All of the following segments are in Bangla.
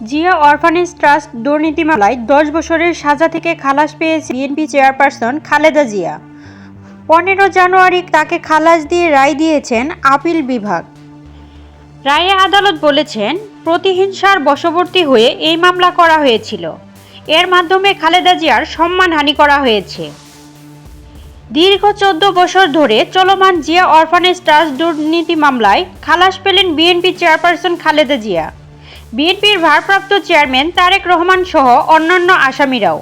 জিয়া অরফানেজ ট্রাস্ট দুর্নীতি মামলায় দশ বছরের সাজা থেকে খালাস পেয়েছে বিএনপি চেয়ারপারসন খালেদা জিয়া। পনেরো জানুয়ারি তাকে খালাস দিয়ে রায় দিয়েছেন আপিল বিভাগ। রায়ে আদালত বলেছেন, প্রতিহিংসার বশবর্তী হয়ে এই মামলা করা হয়েছিল। এর মাধ্যমে খালেদা জিয়ার সম্মানহানি করা হয়েছে। দীর্ঘ চোদ্দ বছর ধরে চলমান জিয়া অরফানেজ ট্রাস্ট দুর্নীতি মামলায় খালাস পেলেন বিএনপি চেয়ারপারসন খালেদা জিয়া। বিএনপির ভারপ্রাপ্ত চেয়ারম্যান তারেক রহমান সহ অন্যান্য আসামিরাও।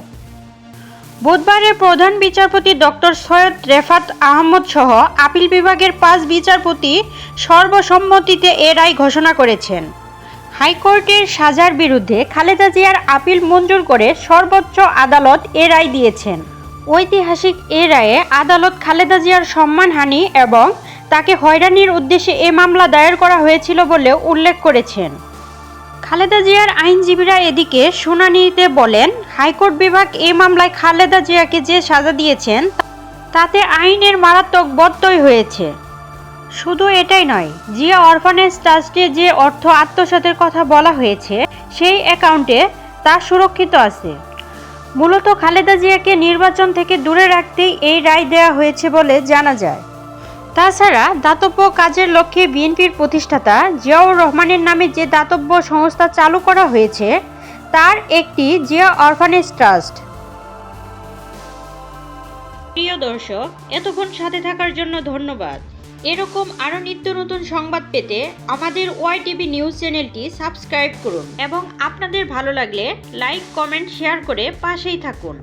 বুধবারের প্রধান বিচারপতি ডক্টর সৈয়দ রেফাত আহমদ সহ আপিল বিভাগের পাঁচ বিচারপতি সর্বসম্মতিতে এ রায় ঘোষণা করেছেন। হাইকোর্টের সাজার বিরুদ্ধে খালেদা জিয়ার আপিল মঞ্জুর করে সর্বোচ্চ আদালত এ রায় দিয়েছেন। ঐতিহাসিক এ রায়ে আদালত খালেদা জিয়ার সম্মানহানি এবং তাকে হয়রানির উদ্দেশ্যে এ মামলা দায়ের করা হয়েছিল বলেও উল্লেখ করেছেন। খালেদা জিয়ার আইনজীবীরা এদিকে শুনানিতে বলেন, হাইকোর্ট বিভাগ এ মামলায় খালেদা জিয়াকে যে সাজা দিয়েছেন, তাতে আইনের মারাত্মক বত্যয় হয়েছে। শুধু এটাই নয়, জিয়া অরফানেজ ট্রাস্টে যে অর্থ আত্মসাতের কথা বলা হয়েছে, সেই অ্যাকাউন্টে তা সুরক্ষিত আছে। মূলত খালেদা জিয়াকে নির্বাচন থেকে দূরে রাখতেই এই রায় দেওয়া হয়েছে বলে জানা যায়। তাছাড়া দাতব্য কাজের লক্ষ্যে বিএনপির প্রতিষ্ঠাতা জিয়াউর রহমানের নামে যে দাতব্য সংস্থা চালু করা হয়েছে, তার একটি জিয়া অরফানেজ ট্রাস্ট। প্রিয় দর্শক, এতক্ষণ সাথে থাকার জন্য ধন্যবাদ। এরকম আরও নিত্য নতুন সংবাদ পেতে আমাদের ওয়াই টিভি নিউজ চ্যানেলটি সাবস্ক্রাইব করুন এবং আপনাদের ভালো লাগলে লাইক, কমেন্ট, শেয়ার করে পাশেই থাকুন।